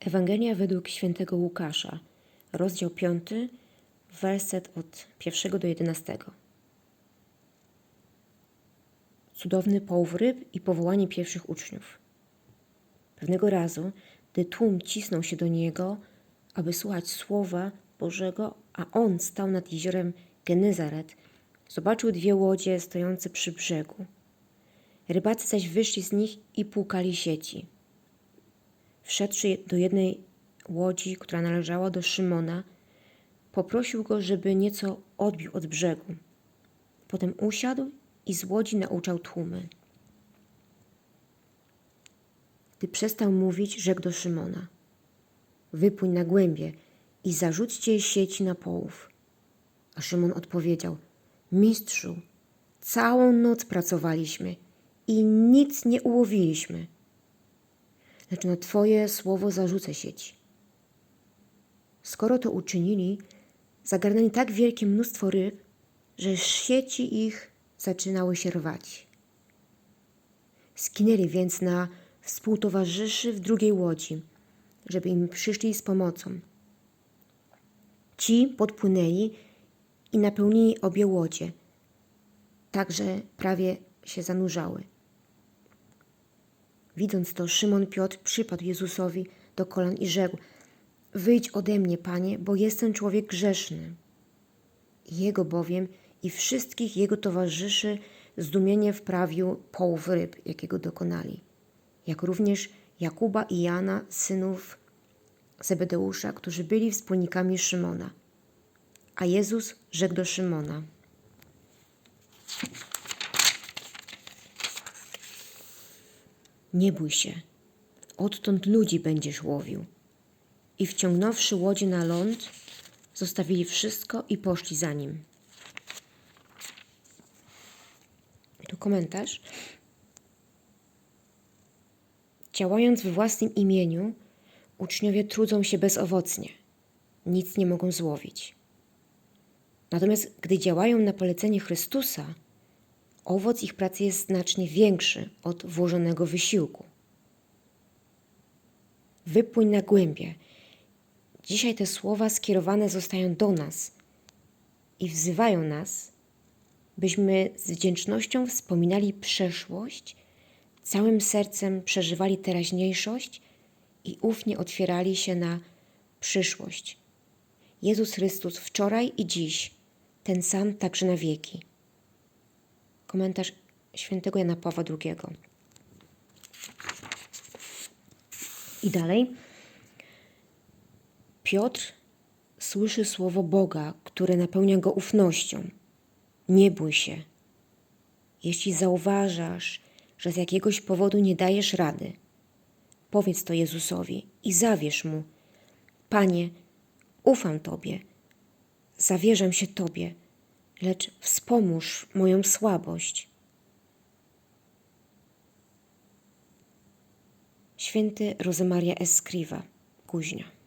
Ewangelia według świętego Łukasza, rozdział 5, werset od 1 do 11. Cudowny połów ryb i powołanie pierwszych uczniów. Pewnego razu, gdy tłum cisnął się do niego, aby słuchać słowa Bożego, a on stał nad jeziorem Genezaret, zobaczył dwie łodzie stojące przy brzegu. Rybacy zaś wyszli z nich i płukali sieci. Wszedłszy do jednej łodzi, która należała do Szymona, poprosił go, żeby nieco odbił od brzegu. Potem usiadł i z łodzi nauczał tłumy. Gdy przestał mówić, rzekł do Szymona: Wypłyń na głębie i zarzućcie sieci na połów. A Szymon odpowiedział: Mistrzu, całą noc pracowaliśmy i nic nie ułowiliśmy. Lecz na Twoje słowo zarzucę sieć. Skoro to uczynili, zagarnęli tak wielkie mnóstwo ryb, że sieci ich zaczynały się rwać. Skinęli więc na współtowarzyszy w drugiej łodzi, żeby im przyszli z pomocą. Ci podpłynęli i napełnili obie łodzie, tak że prawie się zanurzały. Widząc to, Szymon Piotr przypadł Jezusowi do kolan i rzekł: Wyjdź ode mnie, panie, bo jestem człowiek grzeszny. Jego bowiem i wszystkich jego towarzyszy zdumienie wprawił połów ryb, jakiego dokonali, jak również Jakuba i Jana, synów Zebedeusza, którzy byli wspólnikami Szymona. A Jezus rzekł do Szymona: Nie bój się, odtąd ludzi będziesz łowił. I wciągnąwszy łodzie na ląd, zostawili wszystko i poszli za nim. Tu komentarz. Działając we własnym imieniu, uczniowie trudzą się bezowocnie, nic nie mogą złowić. Natomiast gdy działają na polecenie Chrystusa, owoc ich pracy jest znacznie większy od włożonego wysiłku. Wypłyń na głębie. Dzisiaj te słowa skierowane zostają do nas i wzywają nas, byśmy z wdzięcznością wspominali przeszłość, całym sercem przeżywali teraźniejszość i ufnie otwierali się na przyszłość. Jezus Chrystus wczoraj i dziś, ten sam także na wieki. Komentarz świętego Jana Pawła II. I dalej. Piotr słyszy słowo Boga, które napełnia go ufnością. Nie bój się. Jeśli zauważasz, że z jakiegoś powodu nie dajesz rady, powiedz to Jezusowi i zawierz mu: Panie, ufam Tobie, zawierzam się Tobie, lecz wspomóż moją słabość. Święty Rozemaria Escriva, Kuźnia.